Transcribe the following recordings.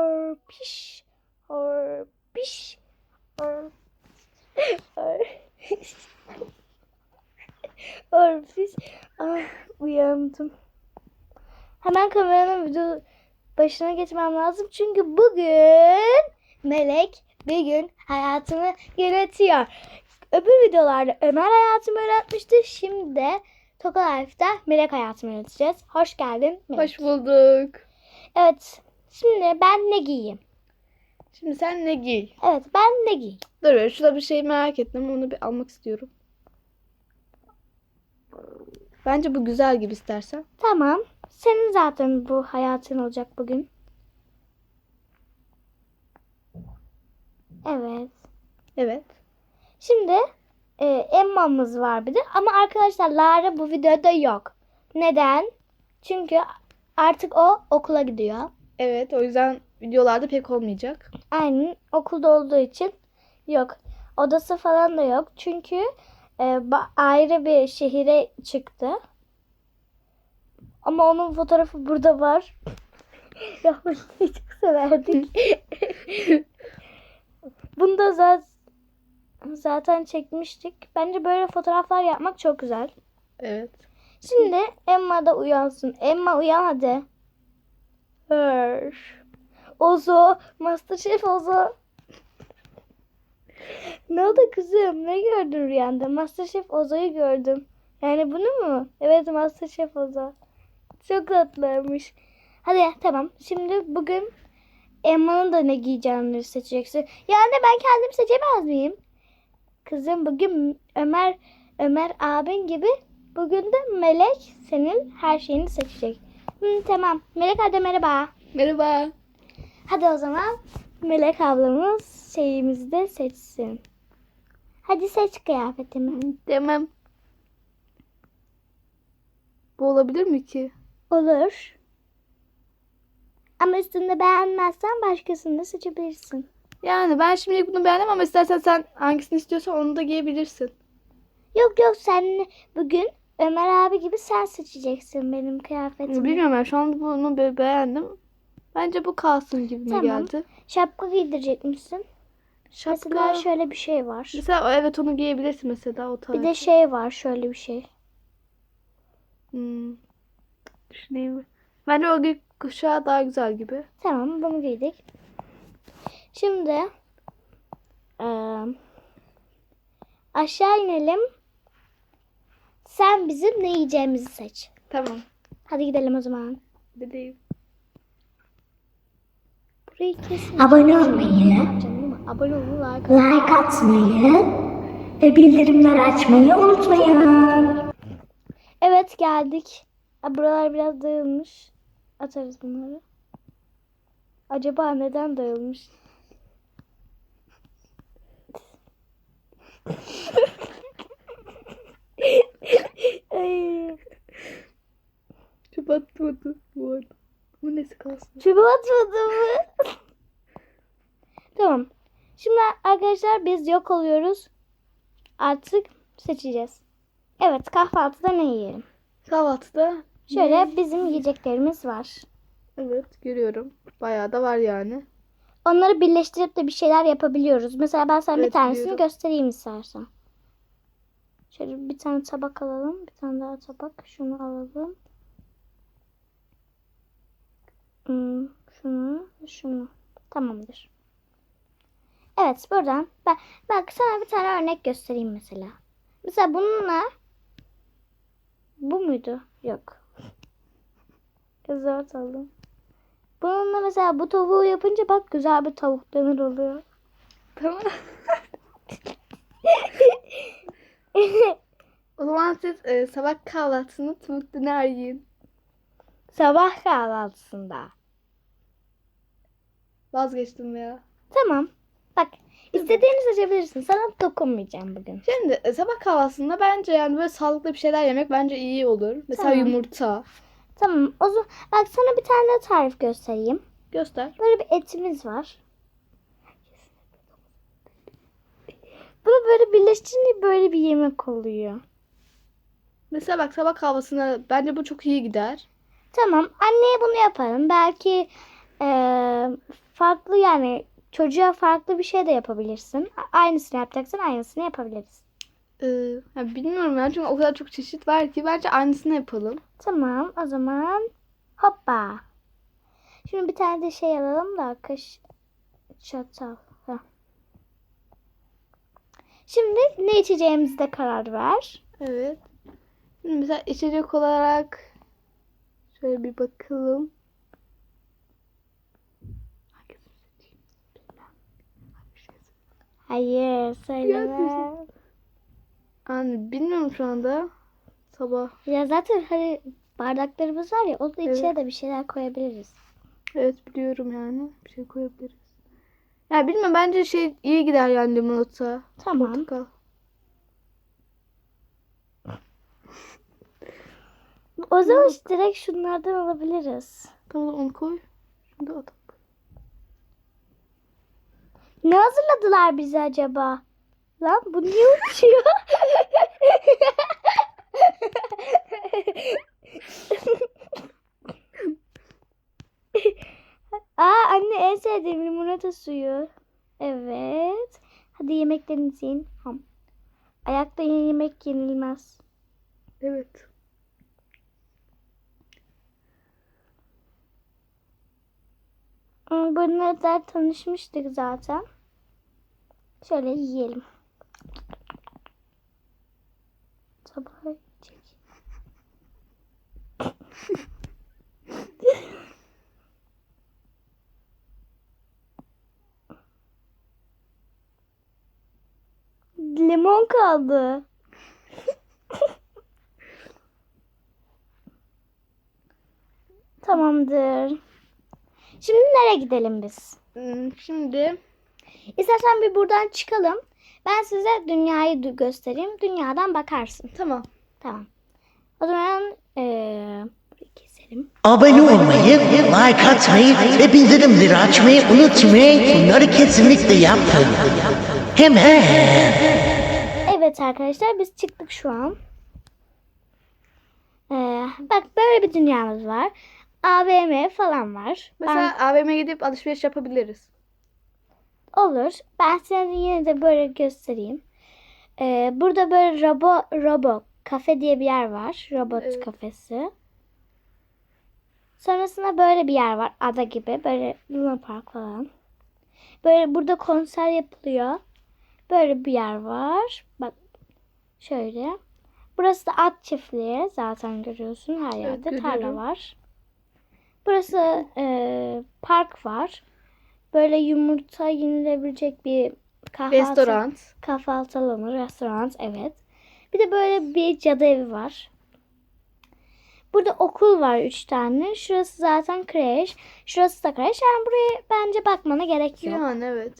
Hörpiş. Hör. Hör. Hörpiş. Ah uyandım. Hemen kameranın video başına geçmem lazım. Çünkü bugün Melek bir gün hayatımı yönetiyor. Öbür videolarda Ömer hayatımı yönetmişti. Şimdi de Toka Life'da Melek hayatımı yöneteceğiz. Hoş geldin. Melek. Hoş bulduk. Evet. Şimdi ben ne giyeyim? Şimdi sen ne giy? Evet ben ne giyeyim? Dur şurada bir şey merak ettim. Onu bir almak istiyorum. Bence bu güzel gibi istersen. Tamam. Senin zaten bu hayatın olacak bugün. Evet. Evet. Şimdi e, Emma'mız var bir de. Ama arkadaşlar Lara bu videoda yok. Neden? Çünkü artık o okula gidiyor. Evet o yüzden videolarda pek olmayacak. Aynen okulda olduğu için yok. Odası falan da yok. Çünkü e, ayrı bir şehire çıktı. Ama onun fotoğrafı burada var. Rahmetliyi çok severdik. Bunu da zaten, zaten çekmiştik. Bence böyle fotoğraflar yapmak çok güzel. Evet. Şimdi Emma da uyansın. Emma uyan hadi. Hır. Ozo. Masterchef Ozo. ne oldu kızım? Ne gördün rüyanda? Masterchef Ozo'yu gördüm. Yani bunu mu? Evet Masterchef Ozo. Çok tatlıymış. Hadi tamam. Şimdi bugün Emma'nın da ne giyeceğini seçeceksin. Yani ben kendim seçemez miyim? Kızım bugün Ömer Ömer abin gibi bugün de Melek senin her şeyini seçecek. Hı, tamam. Melek hadi merhaba. Merhaba. Hadi o zaman Melek ablamız şeyimizi de seçsin. Hadi seç kıyafetimi. Demem. Bu olabilir mi ki? Olur. Ama üstünde beğenmezsen başkasını da seçebilirsin. Yani ben şimdilik bunu beğendim ama istersen sen hangisini istiyorsan onu da giyebilirsin. Yok yok sen bugün Ömer abi gibi sen seçeceksin benim kıyafetimi. Bilmiyorum ben şu an bunu be- beğendim. Bence bu kalsın gibi Tamam. geldi. Şapka giydirecek misin? Şapka. Mesela şöyle bir şey var. Mesela evet onu giyebilirsin mesela o tarz. Bir de şey var şöyle bir şey. Hmm. Düşüneyim. Bence o gök kuşağı daha güzel gibi. Tamam bunu giydik. Şimdi eee, aşağı inelim. Sen bizim ne yiyeceğimizi seç. Tamam. Hadi gidelim o zaman. Bebeğim. Burayı kesin. Abone olmayı, abone olun like. like atmayı ve bildirimleri açmayı unutmayın. Evet geldik. Buralar biraz dağılmış. Atarız bunları. Acaba neden dağılmış? Çok atmadı bu arada. Bu nesi kalsın? Çöpe atmadı mı? tamam. Şimdi arkadaşlar biz yok oluyoruz. Artık seçeceğiz. Evet kahvaltıda ne yiyelim? Kahvaltıda. Şöyle bizim yiyeceklerimiz var. Evet görüyorum. Bayağı da var yani. Onları birleştirip de bir şeyler yapabiliyoruz. Mesela ben sana bir Evet, tanesini biliyorum. göstereyim istersen. Şöyle bir tane tabak alalım. Bir tane daha tabak. Şunu alalım. Hmm, şunu, şunu. Tamamdır. Evet buradan. Bak, bak sana bir tane örnek göstereyim mesela. Mesela bununla bu muydu? Yok. Zor aldım. Bununla mesela bu tavuğu yapınca bak güzel bir tavuk döner oluyor. Tamam. O zaman siz e, sabah kahvaltısını tavuk döner yiyin. Sabah kahvaltısında. Vazgeçtim ya. Tamam. Bak istediğini seçebilirsin. Sana dokunmayacağım bugün. Şimdi e, sabah kahvaltısında bence yani böyle sağlıklı bir şeyler yemek bence iyi olur. Mesela Tamam. yumurta. Tamam. O zaman bak sana bir tane tarif göstereyim. Göster. Böyle bir etimiz var. Bunu böyle birleştirince böyle bir yemek oluyor. Mesela bak sabah kahvaltısına bence bu çok iyi gider. Tamam. Anneye bunu yaparım. Belki Ee, farklı yani çocuğa farklı bir şey de yapabilirsin. Aynısını yapacaksın aynısını yapabiliriz. Ee, ya bilmiyorum ya çünkü o kadar çok çeşit var ki bence aynısını yapalım. Tamam o zaman hoppa. Şimdi bir tane de şey alalım da kaş çatal. Heh. Şimdi ne içeceğimizde karar ver. Evet. Mesela içecek olarak şöyle bir bakalım. Hayır söyleme. Yani bilmiyorum şu anda. Sabah. Ya zaten hani bardaklarımız var ya onun içine Evet. de bir şeyler koyabiliriz. Evet biliyorum yani. Bir şey koyabiliriz. Ya bilmiyorum bence şey iyi gider yani limonata. Tamam. Portakal. O zaman direkt şunlardan alabiliriz. Tamam onu koy. Şunu da atalım. Ne hazırladılar bize acaba? Lan bu niye uçuyor? Aa anne en sevdiğim limonata suyu. Evet. Hadi yemeklerinizi yiyin. Ham. Ayakta yemek yenilmez. Evet. Da tanışmıştık zaten. Şöyle yiyelim. Sabah yiyecek. Limon kaldı. Tamamdır. Şimdi nereye gidelim biz? Hmm, Şimdi İstersen bir buradan çıkalım. Ben size dünyayı dü- göstereyim. Dünyadan bakarsın. tamam. Tamam. O zaman eee burayı keselim. Abone olmayı, like atmayı ve bildirimleri açmayı unutmayın. Bunları kesinlikle yapın. Hemen. Evet arkadaşlar biz çıktık şu an. Eee, bak böyle bir dünyamız var. AVM falan var. Mesela AVM'ye gidip alışveriş yapabiliriz. Ben- olur. Ben size yine de böyle göstereyim. Eee, burada böyle Robo Robo kafe diye bir yer var. Robot Evet. kafesi. Sonrasında böyle bir yer var. Ada gibi. Böyle Luna Park falan. Böyle burada konser yapılıyor. Böyle bir yer var. Bak şöyle. Burası da at çiftliği. Zaten görüyorsun her yerde tarla görüyorum. var. Burası e, park var. Böyle yumurta yenilebilecek bir kahvaltı, Restoran. kahvaltı alanı, restoran evet. Bir de böyle bir cadı evi var. Burada okul var üç tane. Şurası zaten kreş. Şurası da kreş. Yani buraya bence bakmana gerek yok. Yani evet.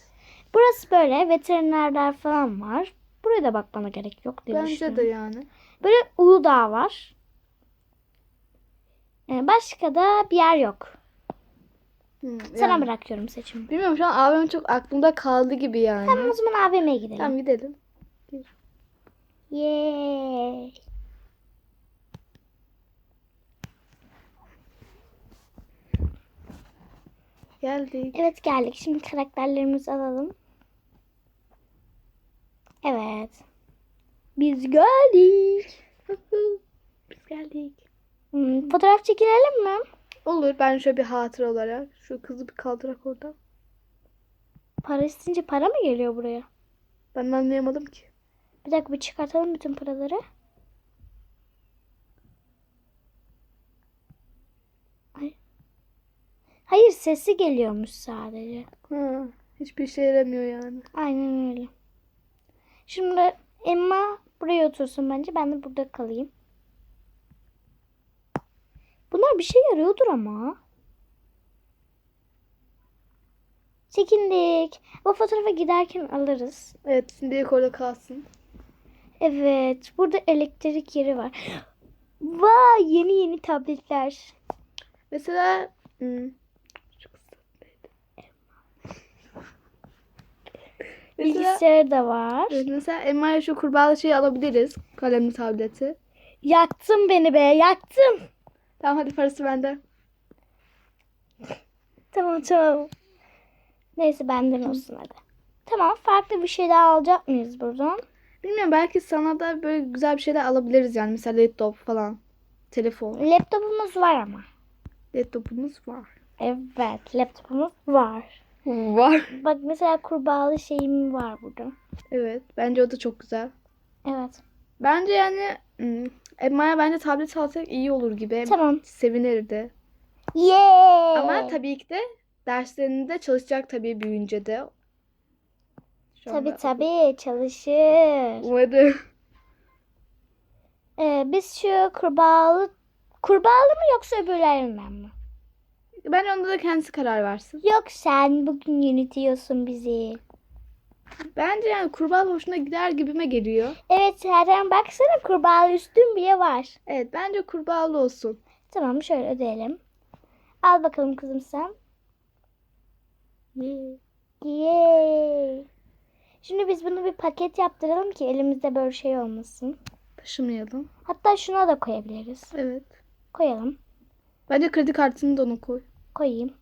Burası böyle veterinerler falan var. Buraya da bakmana gerek yok diye Bence de yani. Böyle Uludağ var. Ee, başka da bir yer yok. Hmm, Sana yani. bırakıyorum seçimi. Bilmiyorum şu an AVM çok aklımda kaldı gibi yani. Tamam o zaman AVM'ye gidelim. Tamam gidelim. Yay. Geldik. Evet geldik. Şimdi karakterlerimizi alalım. Evet. Biz geldik. Biz geldik. Hmm, fotoğraf çekinelim mi? Olur ben şöyle bir hatıra olarak. Şu kızı bir kaldırak oradan. Para istince para mı geliyor buraya? Ben de anlayamadım ki. Bir dakika bir çıkartalım bütün paraları. Ay. Hayır sesi geliyormuş sadece. Ha, hiçbir şey yaramıyor yani. Aynen öyle. Şimdi Emma buraya otursun bence. Ben de burada kalayım. Bunlar bir şey yarıyordur ama. Çekindik. Bu fotoğrafa giderken alırız. Evet şimdilik orada kalsın. Evet. Burada elektrik yeri var. Vay yeni yeni tabletler. Mesela hmm, Bilgisayarı da var. evet, mesela Emma'ya şu kurbağalı şeyi alabiliriz. Kalemli tableti. Yaktın beni be yaktın. Tamam hadi parası bende. Tamam tamam. Neyse benden olsun hadi. Tamam farklı bir şey daha alacak mıyız buradan? Bilmiyorum belki sana da böyle güzel bir şeyler alabiliriz yani. Mesela laptop falan. Telefon. Laptopumuz var ama. Laptopumuz var. Evet laptopumuz var. Var. Bak mesela kurbağalı şeyim var burada. Evet. Bence o da çok güzel. Evet. Bence yani hmm, Emma'ya bence tablet alsak iyi olur gibi. Tamam. Sevinirdi. Yay! Ama tabii ki de derslerinde çalışacak tabii büyüyünce de. Şu Tabii anda- tabii çalışır. Umarım. Ee, biz şu kurbağalı kurbağalı mı yoksa öbürlerinden mi? Bence onda da kendisi karar versin. Yok sen bugün yönetiyorsun bizi. Bence yani kurbağa hoşuna gider gibime geliyor. Evet zaten baksana kurbağalı üstün bile var. Evet bence kurbağalı olsun. Tamam şöyle ödeyelim. Al bakalım kızım sen. Yay. Şimdi biz bunu bir paket yaptıralım ki elimizde böyle şey olmasın. Taşımayalım. Hatta şuna da koyabiliriz. Evet. Koyalım. Bence kredi kartını da ona koy. Koyayım.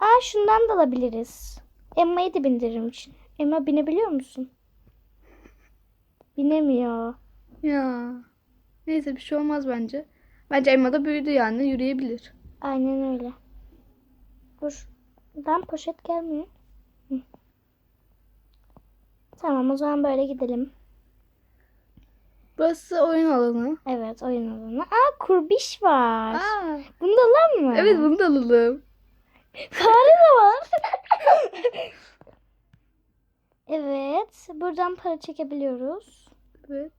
Aa şundan da alabiliriz. Emma'yı da bindiririm için. Emma binebiliyor musun? Binemiyor. Ya. Neyse bir şey olmaz bence. Bence Emma da büyüdü yani yürüyebilir. Aynen öyle. Dur. Ben poşet gelmiyor. Hı. Tamam o zaman böyle gidelim. Burası oyun alanı. Evet oyun alanı. Aa kurbiş var. Aa, Bunu da alalım mı? evet bunu da alalım. Fare de var. evet. Buradan para çekebiliyoruz. Evet.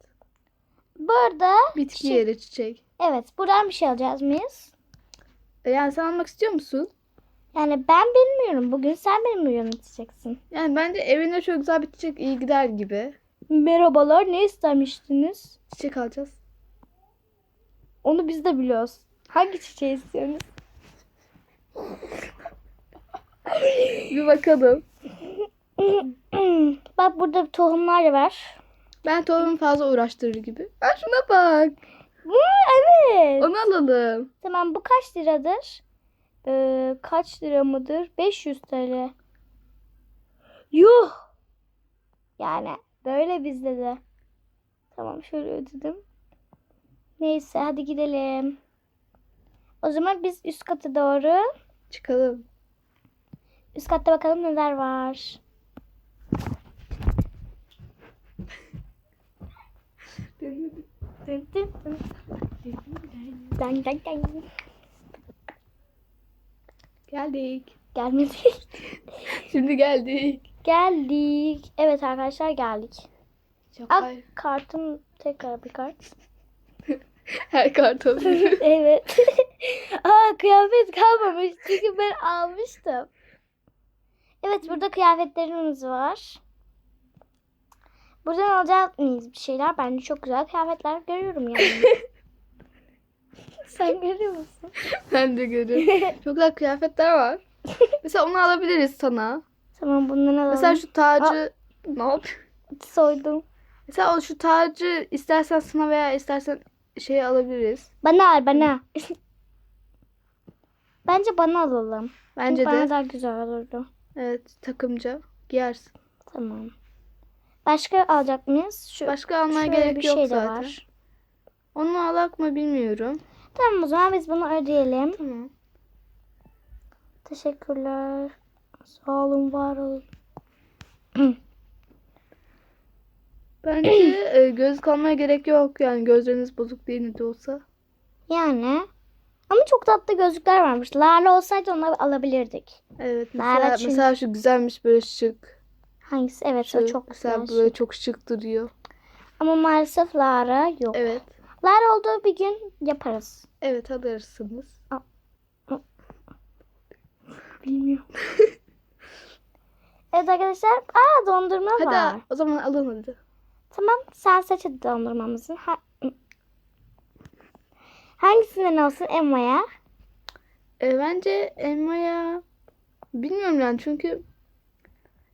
Burada Bitki Şey- yeri çiçek. evet buradan bir şey alacağız mıyız? E, Yani sen almak istiyor musun? Yani ben bilmiyorum. Bugün sen benim yöneteceksin. Yani bence evine çok güzel bir çiçek iyi gider gibi. Merhabalar ne istemiştiniz? Çiçek alacağız. Onu biz de biliyoruz. Hangi çiçeği istiyorsunuz? Bir bakalım. Bak burada tohumlar var. Ben tohumu fazla uğraştırır gibi. Ha şuna bak. Hı, evet. Onu alalım. Tamam bu kaç liradır? Ee, kaç lira mıdır? 500 TL. Yuh. Yani böyle bizde de. Tamam şöyle ödedim. Neyse hadi gidelim. O zaman biz üst kata doğru. Çıkalım. Üst katta bakalım neler var. Dın dın dın. Dın dın dın. Geldik. Gelmedik. Şimdi geldik. Geldik. Evet arkadaşlar geldik. Çok Al kartım tekrar bir kart. Her kart alıyoruz. evet. Aa kıyafet kalmamış çünkü ben almıştım. Evet burada kıyafetlerimiz var. Buradan alacak mıyız bir şeyler? Bence çok güzel kıyafetler görüyorum yani. Sen görüyor musun? ben de görüyorum. Çok güzel kıyafetler var. Mesela onu alabiliriz sana. Tamam bundan alalım. Mesela şu tacı ne yap? soydum. Mesela o şu tacı istersen sana veya istersen şey alabiliriz. Bana al bana. Bence bana alalım. Bence Çünkü bana de. daha güzel olurdu. Evet takımca giyersin. Tamam. Başka alacak mıyız? Şu Başka almaya şöyle gerek bir yok şey de zaten. var. Onu alak mı bilmiyorum. Tamam o zaman biz bunu ödeyelim. Tamam. Teşekkürler. Sağ olun, var olun. Bence e, gözlük almaya gerek yok. Yani gözleriniz bozuk değil de olsa. Yani ama çok tatlı gözlükler varmış. Lale olsaydı onları alabilirdik. Evet mesela, çünkü- mesela şu güzelmiş böyle şık. Hangisi? Evet Şu o çok mesela güzel. böyle çok şık duruyor. Ama maalesef Lara yok. Evet. Lara olduğu bir gün yaparız. Evet alırsınız. Bilmiyorum. evet arkadaşlar. Aa dondurma Hadi var. o zaman alın hadi. Tamam sen seç hadi dondurmamızın. Ha... Hangisinden olsun Emma'ya? E, bence elmaya bilmiyorum yani çünkü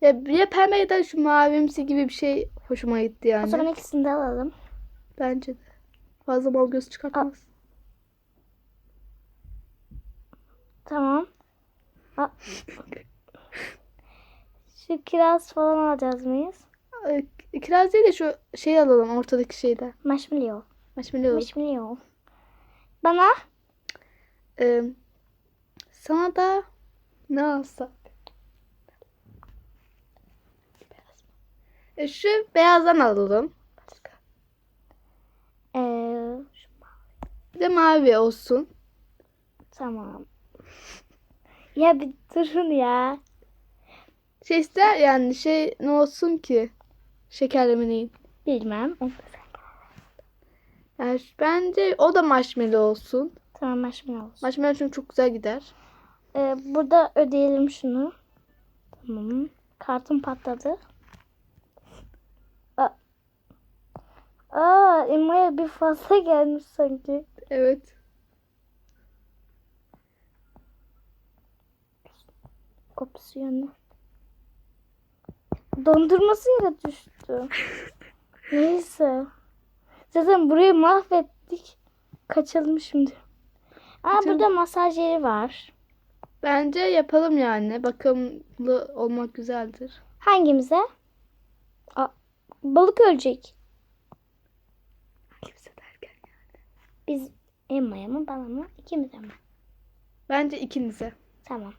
ya, ya pembe ya da şu mavimsi gibi bir şey hoşuma gitti yani. O zaman ikisini de alalım. Bence de. Fazla bal göz çıkartmaz. Tamam. Ha. Şu kiraz falan alacağız mıyız? Ee, Kiraz değil de şu şeyi alalım ortadaki şeyde. Marshmallow. Marshmallow. Marshmallow. Bana Ee, sana da ne alsak? E, şu beyazdan alalım. Başka. eee, Bir de mavi olsun. tamam. Ya bir durun ya. Şey ister yani şey ne olsun ki? Şekerleme neyin? Bilmem. Yani bence o da marshmallow olsun. Tamam marshmallow olsun. Marshmallow çünkü çok güzel gider. Ee, burada ödeyelim şunu. Tamam. Kartım patladı. Aa, Aa bir fazla gelmiş sanki. Evet. Opsiyonu. Dondurması yere düştü. Neyse. Zaten burayı mahvettik. Kaçalım şimdi. Aa Kaçalım. burada masaj yeri var. Bence yapalım yani. Bakımlı olmak güzeldir. Hangimize? Aa, balık ölecek. Kimse derken. Biz Emma'ya mı bana mı? İkimize mi? Bence ikinize. Tamam.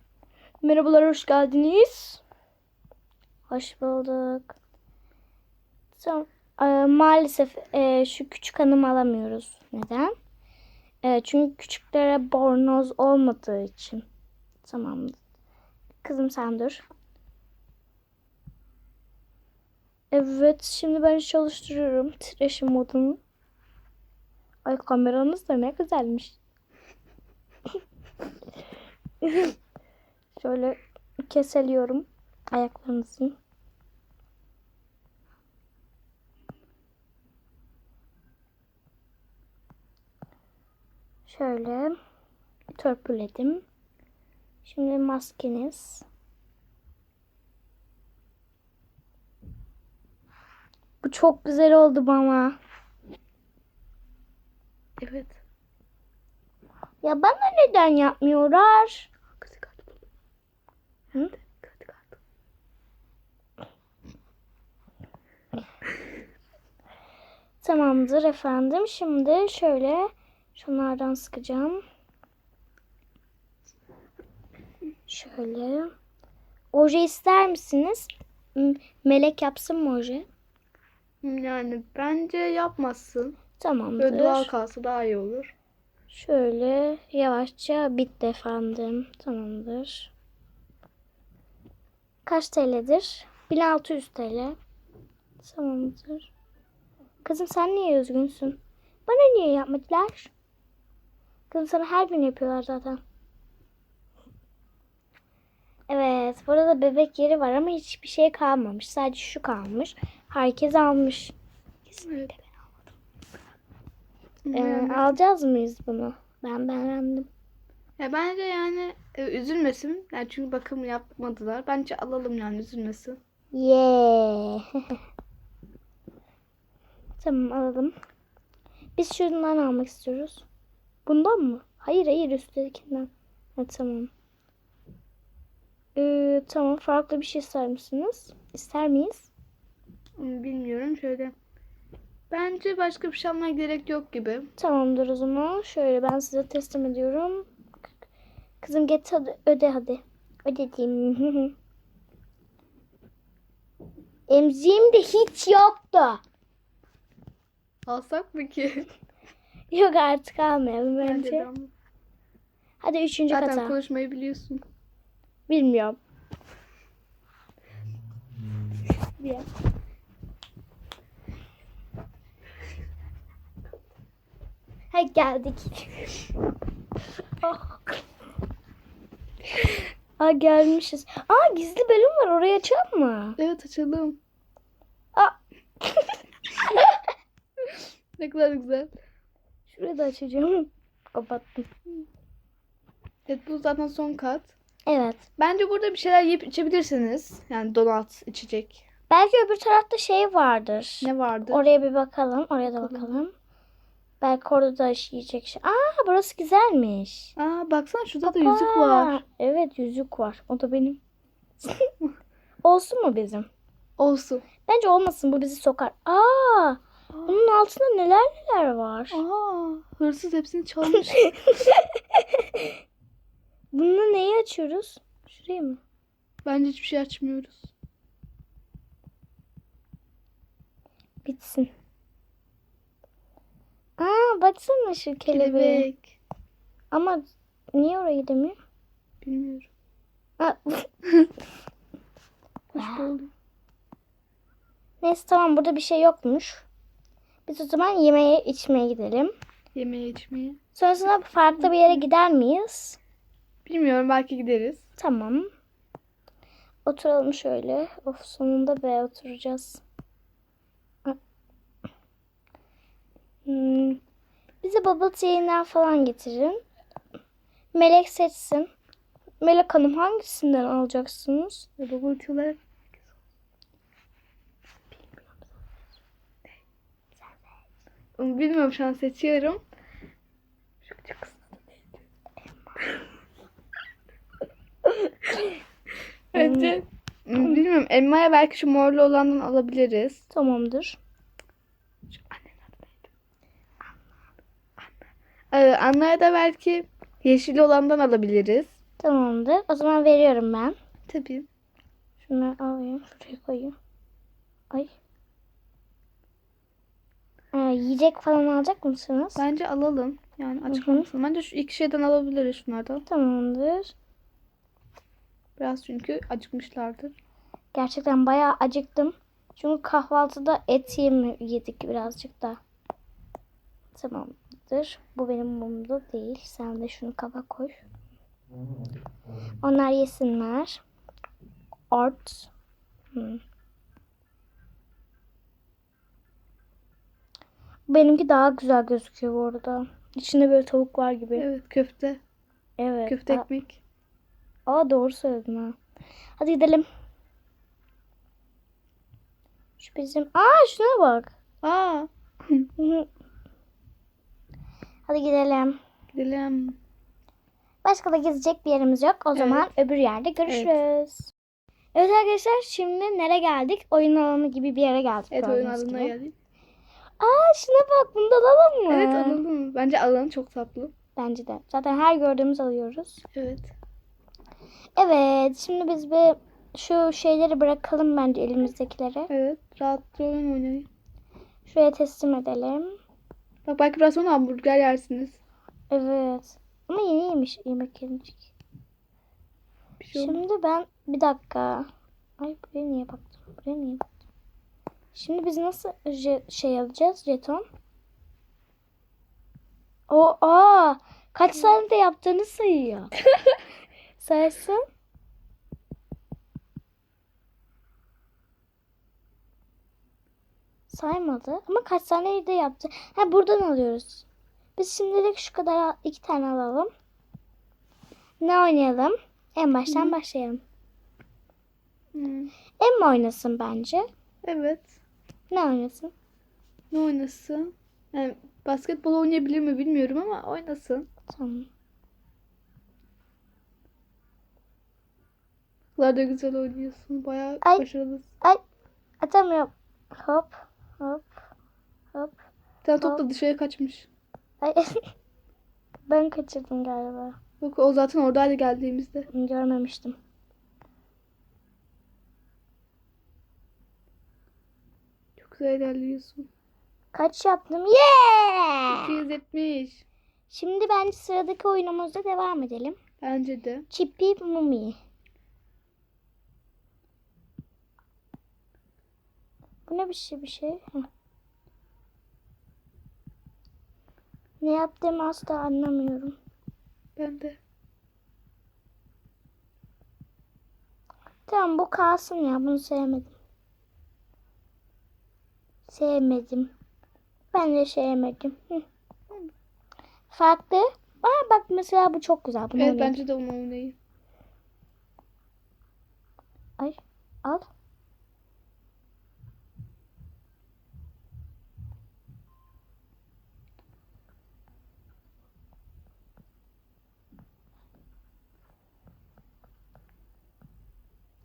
Merhabalar, hoş geldiniz. Hoş bulduk. Son, e, maalesef e, şu küçük hanımı alamıyoruz. Neden? E, çünkü küçüklere bornoz olmadığı için. Tamam. Kızım sen dur. Evet, şimdi ben çalıştırıyorum titreşim modunu. Ay kameranız da ne güzelmiş. Şöyle keseliyorum ayaklarınızı. Şöyle törpüledim. Şimdi maskeniz. Bu çok güzel oldu bana. Evet. Ya bana neden yapmıyorlar? Hı? Tamamdır efendim. Şimdi şöyle şunlardan sıkacağım. Şöyle. Oje ister misiniz? Melek yapsın mı oje? Yani bence yapmazsın. Böyle Tamamdır. doğal kalsa daha iyi olur. Şöyle yavaşça bitti efendim. Tamamdır. Kaç TL'dir? 1600 TL. Tamamdır. Kızım sen niye üzgünsün? Bana niye yapmadılar? Kızım sana her gün yapıyorlar zaten. Evet, burada bebek yeri var ama hiçbir şey kalmamış. Sadece şu kalmış. Herkes almış. Evet. Ee, Yani- alacağız mıyız bunu? Ben beğendim. Ya bence yani e, üzülmesin. Yani çünkü bakım yapmadılar. Bence alalım yani üzülmesin. Yeah. tamam alalım. Biz şundan almak istiyoruz. Bundan mı? Hayır hayır üsttekinden. Ha, tamam. Ee, tamam farklı bir şey ister misiniz? İster miyiz? Hmm, Bilmiyorum şöyle. Bence başka bir şey almaya gerek yok gibi. Tamamdır o zaman. Şöyle ben size teslim ediyorum. Kızım get hadi öde hadi. Ödediğim. Emziğim de hiç yoktu. Alsak mı ki? Yok artık almayalım Bence bence. de ama. Hadi üçüncü Zaten kata. konuşmayı biliyorsun. Bilmiyorum. Bilmiyorum. Ha geldik. oh. Aa gelmişiz. Aa gizli bölüm var orayı açalım mı? Evet açalım. Aa. Ne kadar güzel. Şurayı da açacağım. Kapattım. Evet bu zaten son kat. Evet. Bence burada bir şeyler yiyip içebilirsiniz. Yani donat, içecek. Belki öbür tarafta şey vardır. Ne vardı? Oraya bir bakalım. Oraya da Bakalım. bakalım. Belki orada da yiyecek şey. Aa burası güzelmiş. Aa baksana şurada da yüzük var. Evet yüzük var. O da benim. Olsun mu bizim? Olsun. Bence olmasın bu bizi sokar. Aa, bunun altında neler neler var. Aa hırsız hepsini çalmış. Bunu neyi açıyoruz? Şurayı mı? Bence hiçbir şey açmıyoruz. Bitsin. Aa baksana şu kelebeğe. Kelebek. Ama niye orayı demiyor? Bilmiyorum. Aa. Neyse tamam burada bir şey yokmuş. Biz o zaman yemeğe içmeye gidelim. Yemeğe içmeye. Sonrasında farklı bir yere gider miyiz? Bilmiyorum belki gideriz. Tamam. Oturalım şöyle. Of sonunda be oturacağız. Hmm. Bize bubble tea'den falan getirin. Melek seçsin. Melek Hanım hangisinden alacaksınız? Bubble tea Bilmiyorum şu an seçiyorum. Şu küçük kız. Bence bilmiyorum. Elmaya belki şu morlu olandan alabiliriz. Tamamdır. Şu annenin adı neydi? Anna. Ee, Anna'ya da belki yeşil olandan alabiliriz. Tamamdır. O zaman veriyorum ben. Tabii. Şunu alayım. Şuraya koyayım. Ay. Ee, yiyecek falan alacak mısınız? Bence alalım. Yani hı. olmasın. Bence şu iki şeyden alabiliriz şunlardan. Tamamdır. Biraz çünkü acıkmışlardır. Gerçekten bayağı acıktım. Çünkü kahvaltıda et yemi yedik birazcık da. Tamamdır. Bu benim mumda değil. Sen de şunu kaba koy. Onlar yesinler. Art. Hmm. Benimki daha güzel gözüküyor bu arada. İçinde böyle tavuk var gibi. Evet köfte. Evet. Köfte Aa, ekmek. aa, doğru söyledin ha. Hadi gidelim. Şu bizim... Aa şuna bak. Aa. Hadi gidelim. gidelim. Başka da gezecek bir yerimiz yok. O zaman öbür yerde görüşürüz. Evet. arkadaşlar şimdi nereye geldik? Oyun alanı gibi bir yere geldik. Evet oyun alanına geldik. Aa şuna bak bunu da alalım mı? Evet alalım. Bence alalım çok tatlı. Bence de. Zaten her gördüğümüz alıyoruz. Evet. Evet şimdi biz bir şu şeyleri bırakalım bence elimizdekileri. Evet. Rahatça oyun oynayın. Şuraya teslim edelim. Bak belki biraz sonra hamburger yersiniz. Evet. Ama yeni yemiş yemek yemiştik. Şey. Şimdi ben bir dakika. Ay buraya niye baktım? Buraya niye baktım? Şimdi biz nasıl şey alacağız jeton? O aa kaç saniyede yaptığını sayıyor. Saysın. Saymadı ama kaç saniyede yaptı. Ha buradan alıyoruz. Biz şimdilik şu kadar iki tane alalım. Ne oynayalım? En baştan başlayalım. Hmm. Emma oynasın bence. Evet. Ne oynasın? Ne oynasın? Yani basketbol oynayabilir mi bilmiyorum ama oynasın. Tamam. Kızlar da güzel oynuyorsun. Bayağı Ay. başarılısın. Ay atamıyorum. Hop hop hop. Bir tane top da dışarıya kaçmış. Ay. ben kaçırdım galiba. Yok o zaten oradaydı geldiğimizde. Görmemiştim. Güzel ilerliyorsun. Kaç yaptım? Yeah! 270. Şimdi bence sıradaki oyunumuzda devam edelim. Bence de. Chippy Mummy. Bu ne bir şey bir şey? Ne yaptığımı asla anlamıyorum. Ben de. Tamam bu kalsın ya bunu sevmedim. Sevmedim. Ben de sevmedim. Farklı. Aa bak mesela bu çok güzel. Bunu evet bence de onu oynayayım. Ay al.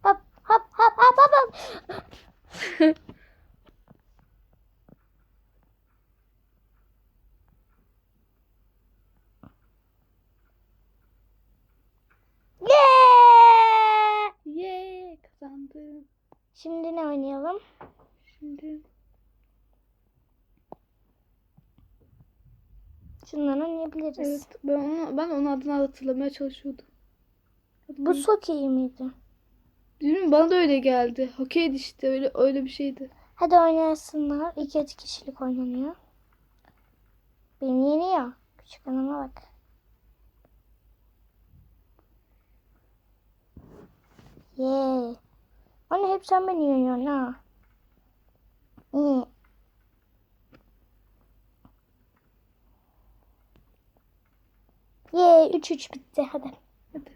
Hop hop hop hop hop. Şunları oynayabiliriz. evet ben onu ben onun adını hatırlamaya çalışıyordum. Bu Soke'yi miydi? Bilmiyorum bana da öyle geldi. Hokeydi işte öyle öyle bir şeydi. Hadi oynasınlar. İki iki kişilik oynanıyor. Beni yeniyor. Küçük hanıma bak. Yee. Anne hep sen beni yeniyorsun ha. İyi. Yee 3-3 bitti hadi. Hadi.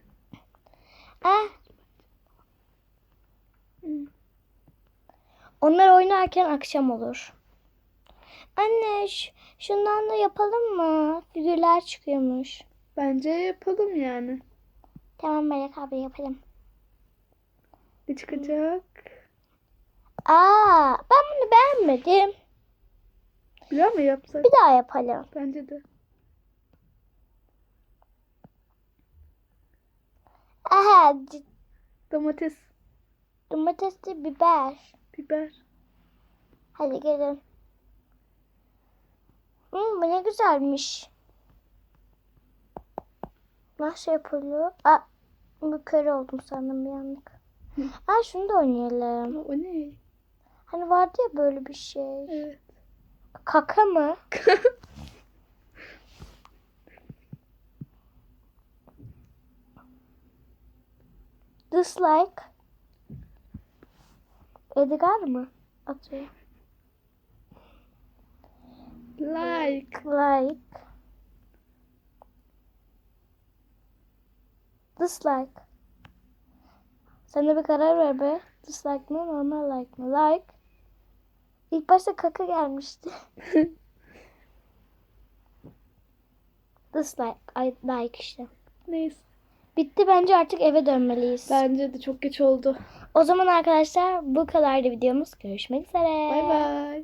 Ah. Onlar oynarken akşam olur. Anne şundan da yapalım mı? Figürler çıkıyormuş. Bence yapalım yani. Tamam Melek abi yapalım. Ne çıkacak? Aa, ben bunu beğenmedim. Bir daha mı yapsak? Bir daha yapalım. Bence de. Aha, c- Domates, domatesli biber. biber. Hadi gelin. Hmm, bu ne güzelmiş. Nasıl yapılıyor? Aa, bu kör oldum sandım bir anlık. Aa, şunu da oynayalım. O ne? Hani vardı ya böyle bir şey. Evet. Kaka mı? Dislike. Edgar mı? Atıyor. Like. Like. Dislike. Sen de bir karar ver be. Dislike mı normal like mı? Like. İlk başta kaka gelmişti. Dislike. Ay, like işte. Neyse. Bitti bence artık eve dönmeliyiz. Bence de çok geç oldu. O zaman arkadaşlar bu kadardı videomuz. Görüşmek üzere. Bay bay.